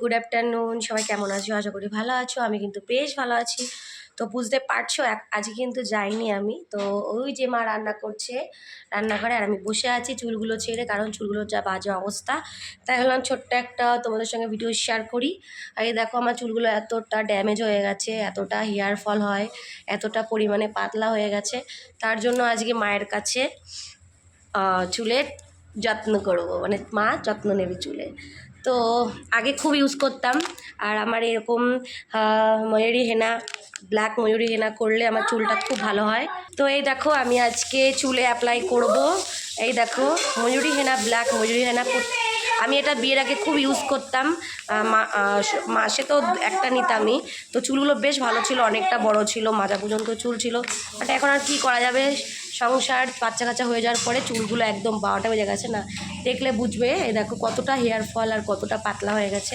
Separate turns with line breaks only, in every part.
Good afternoon সবাই কেমন আছো? আশা করি ভালো আছো। আমি কিন্তু বেশ ভালো আছি। তো বুঝতে পারছ আজকে কিন্তু যাইনি আমি। তো ওই যে মা রান্না করছে রান্নাঘরে, আর আমি বসে আছি চুলগুলো ছেড়ে, কারণ চুলগুলোর যা বাজে অবস্থা। তাই ভাবলাম ছোট্ট একটা তোমাদের সঙ্গে ভিডিও শেয়ার করি। আর এই দেখো আমার চুলগুলো এতটা ড্যামেজ হয়ে গেছে, এতটা হেয়ার ফল হয়, এতটা পরিমাণে পাতলা হয়ে গেছে। তার জন্য আজকে মায়ের কাছে চুলের যত্ন করব। মানে মা যত্ন নেবে চুলে। তো আগে খুব ইউজ করতাম। আর আমার এরকম ময়ূরী হেনা ব্ল্যাক ময়ূরী হেনা করলে আমার চুলটা খুব ভালো হয়। তো এই দেখো, আমি আজকে চুলে অ্যাপ্লাই করব। এই দেখো, ময়ূরী হেনা ব্ল্যাক ময়ূরী হেনা আমি এটা বিয়ের আগে খুব ইউজ করতাম। মাসে তো একটা নিতামই। তো চুলগুলো বেশ ভালো ছিল, অনেকটা বড় ছিল, মাজা পর্যন্ত চুল ছিল। বাট এখন আর কী করা যাবে? সংসার বাচ্চা কাচ্চা হয়ে যাওয়ার পরে চুলগুলো একদম বারোটা বেজে গেছে না। দেখলে বুঝবে, এই দেখো কতটা হেয়ার ফল আর কতটা পাতলা হয়ে গেছে।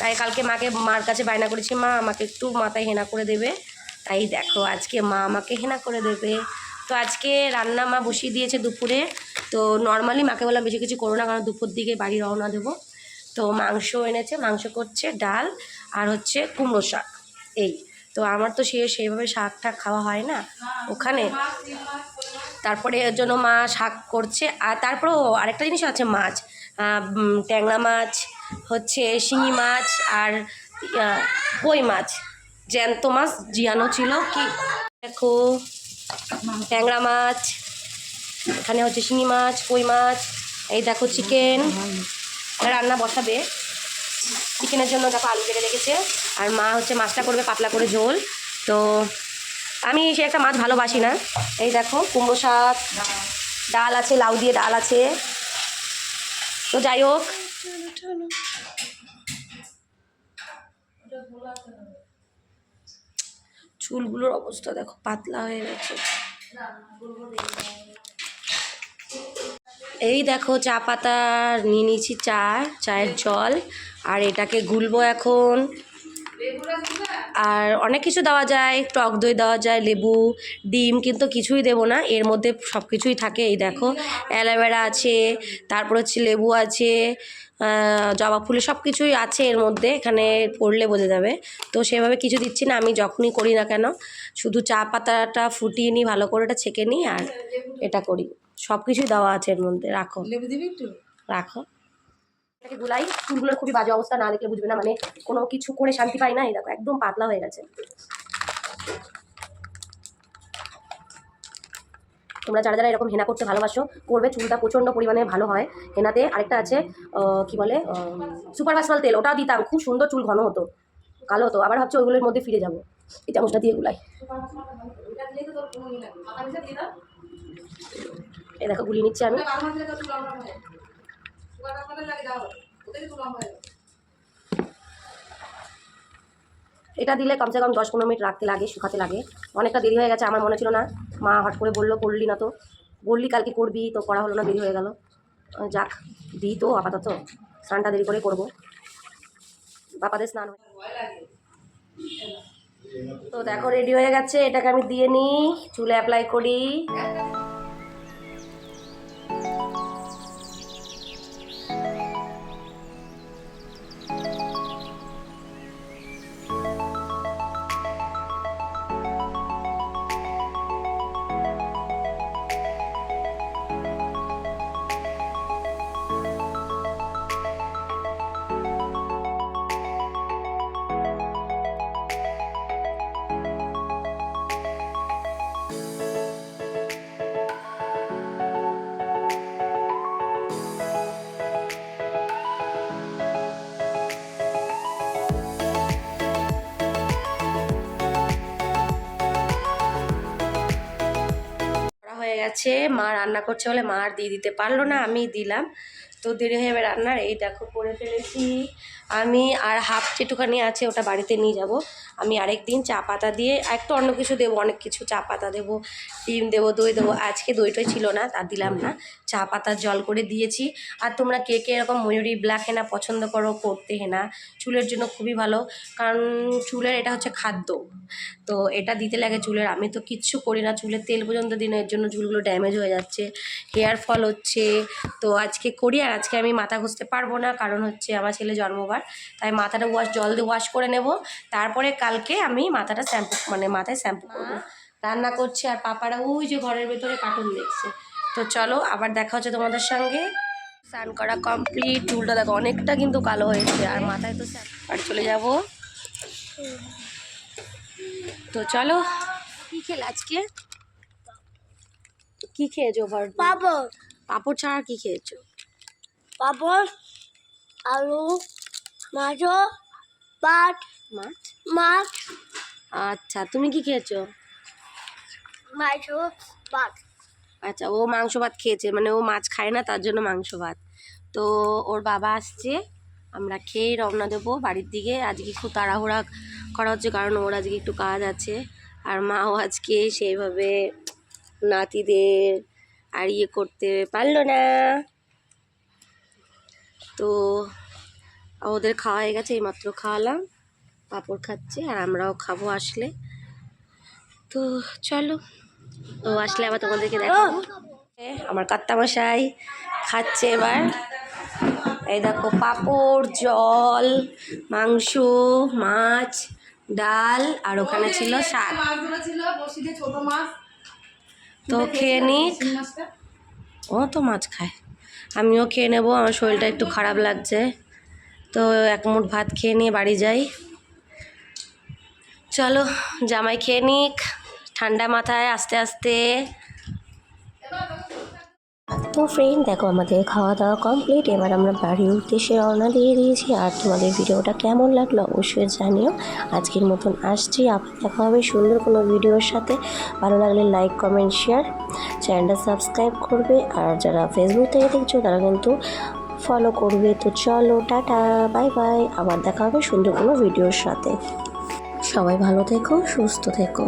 তাই কালকে মাকে, মার কাছে বায়না করেছি, মা, আমাকে একটু মাথায় হেনা করে দেবে। তাই দেখো আজকে মা আমাকে হেনা করে দেবে। তো আজকে রান্না মা বসিয়ে দিয়েছে দুপুরে। তো নর্মালি মাকে বললাম, বেশি কিছু করো না, কারণ দুপুর দিকে বাড়ি রওনা দেবো। তো মাংস এনেছে, মাংস করছে, ডাল আর হচ্ছে কুমড়ো শাক, এই। তো আমার তো সে সেইভাবে শাক টাক খাওয়া হয় না ওখানে। তারপরে এর জন্য মা শাক করছে, আর তারপরেও আরেকটা জিনিস আছে মাছ ট্যাংরা মাছ, হচ্ছে শিঙি মাছ আর কই মাছ, জ্যান্ত মাছ, জিয়ানো ছিল কি? দেখো, ট্যাংরা মাছ এখানে হচ্ছে শিঙি মাছ, কই মাছ, এই দেখো চিকেন রান্না বসাবে। চিকেনের জন্য দেখো আলু কেটে রেখেছে। আর মা হচ্ছে মাছটা করবে পাতলা করে ঝোল। তো আমি সে একটা মাছ ভালোবাসি না। এই দেখো কুমড়ো শাক, ডাল আছে, লাউ দিয়ে ডাল আছে। তো যাই হোক। চুলগুলোর অবস্থা দেখো পাতলা হয়ে গেছে। এই দেখো চা পাতা নিয়ে নিয়েছি চা, চায়ের জল, আর এটাকে গুলবো এখন। আর অনেক কিছু দেওয়া যায়, টক দই দেওয়া যায়, লেবু, ডিম, কিন্তু কিছুই দেবো না। এর মধ্যে সব কিছুই থাকে, এই দেখো। অ্যালোভেরা আছে, তারপর হচ্ছে লেবু আছে জবা ফুলে সব কিছুই আছে এর মধ্যে, এখানে পড়লে বোঝা যাবে। তো সেভাবে কিছু দিচ্ছি না, আমি যখনই করি না কেন, শুধু চা পাতাটা ফুটিয়ে নিই, ভালো করে ওটা ছেঁকে নিই, আর এটা করি। সব কিছুই দেওয়া আছে এর মধ্যে রাখো।
লেবু দিবি একটু?
রাখো। এটাকে গুলাই চুলগুলোর খুবই বাজে অবস্থা না দেখলে বুঝবে না মানে কোনো কিছু করে শান্তি পাই না এই দেখো একদম পাতলা হয়ে গেছে। তোমরা যারা যারা এরকম হেনা করতে ভালোবাসো করবে চুলটা প্রচণ্ড পরিমাণে ভালো হয়। হেনাতে আরেকটা আছে কি বলে সুপার ভাসমাল তেল ওটাও দিতাম খুব সুন্দর চুল ঘন হতো কালো হতো আবার ভাবছি ওইগুলোর মধ্যে ফিরে যাব। এই চামচটা দিয়ে গুলাই। দেখো গুলিয়ে নিচ্ছি আমি। এটা দিলে কমসে কম দশ পনেরো মিনিট রাখতে লাগে শুকাতে লাগে। অনেকটা দেরি হয়ে গেছে আমার মনে ছিল না। মা হট করে বলল করলি না তো। বললি কালকে করবি তো করা হলো না দেরি হয়ে গেল। যাক দিই তো আপাতত। স্নানটা দেরি করে করব। বাপাদের স্নান তো দেখো রেডি হয়ে গেছে। এটাকে আমি দিয়ে নিই। চুলে অ্যাপ্লাই করি। গেছে মা রান্না করছে বলে মা আর দিয়ে দিতে পারল না আমি দিলাম। তো দেরি হয়ে যাবে রান্নার। এই দেখো, করে ফেলেছি। আমি আর হাফ যেটুখানি আছে ওটা বাড়িতে নিয়ে যাব। আমি আরেক দিন চা পাতা দিয়ে একটু অন্য কিছু দেবো, অনেক কিছু চা পাতা দেবো, ডিম দেবো, দই দেবো। আজকে দইটাই ছিল না, তা দিলাম না। চা পাতা জল করে দিয়েছি। আর তোমরা কে কে এরকম ময়ূরী, ব্ল্যাক হেনা পছন্দ করো, করতে হেনা, চুলের জন্য খুবই ভালো। কারণ চুলের এটা হচ্ছে খাদ্য। তো এটা দিতে লাগে চুলের। আমি তো কিচ্ছু করি না, চুলের তেল পর্যন্ত এর জন্য চুলগুলো ড্যামেজ হয়ে যাচ্ছে হেয়ার ফল হচ্ছে। তো আজকে করি আর আজকে আমি মাথা ঘষতে পারব না কারণ হচ্ছে আমার ছেলে জন্মবার। তাই মাথাটা ওয়াশ জল দিয়ে ওয়াশ করে নেব। তারপরে কালকে আমি মাথাটা শ্যাম্পু মানে মাথায় শ্যাম্পু করব। রান্না করছে আর পাপারা ওই যে ঘরের ভেতরে কার্টুন দেখছে। তো চলো আবার দেখা হচ্ছে তোমাদের সঙ্গে। স্নান করা কমপ্লিট চুলটা দেখো অনেকটা কিন্তু কালো হয়েছে আর মাথায় তো আর চলে যাব। তো চলো। কি খেলে আজকে? কি খেয়েছো
পাপড়।
পাপড় ছাড়া কি খেয়েছো?
পাপড় আলু মাছ ভাত
মাছ?
মাছ।
আচ্ছা তুমি কি খেয়েছো?
মাছ ভাত
আচ্ছা ও মাংস ভাত খেয়েছে মানে ও মাছ খায় না তার জন্য মাংস ভাত। তো ওর বাবা আসছে আমরা খেয়ে রওনা দেবো বাড়ির দিকে। আজকে একটু তাড়াহুড়া করা হচ্ছে কারণ ওর আজকে একটু কাজ আছে। আর মাও আজকে সেইভাবে নাতিদের আর ইয়ে করতে পারল না। তো ওদের খাওয়া হয়ে গেছে এইমাত্র খাওয়ালাম পাঁপড় খাচ্ছে আর আমরাও খাব আসলে। তো চলো ও আসলে আবার তোমাদেরকে দেখাবো। আমার কাত্তামশাই খাচ্ছে এবার। এই দেখো পাঁপড় জল মাংস মাছ ডাল আর ওখানে ছিল শাক। তো খেয়ে নিক। ও তো মাছ খায়। আমিও খেয়ে নেব, আমার শরীরটা একটু খারাপ লাগছে। তো এক মুঠ ভাত খেয়ে নিয়ে বাড়ি যাই। চলো, জামাই খেয়ে নিক, ঠান্ডা মাথায় আস্তে আস্তে তো ফ্রেন্ড দেখো আমাদের খাওয়া দাওয়া কমপ্লিট এবার আমরা বাড়ির উদ্দেশ্যে রওনা দিয়ে দিয়েছি। আর তোমাদের ভিডিওটা কেমন লাগল অবশ্যই জানিও। আজকের মতন আসছি, আবার দেখা হবে সুন্দর কোনো ভিডিওর সাথে। ভালো লাগলে লাইক কমেন্ট শেয়ার চ্যানেলটা সাবস্ক্রাইব করবে, আর যারা ফেসবুক থেকে দেখছ, তারা কিন্তু ফলো করবে। তো চলো, টাটা বাই বাই আবার দেখা হবে সুন্দর কোনো ভিডিওর সাথে। সবাই ভালো থেকো, সুস্থ থেকো।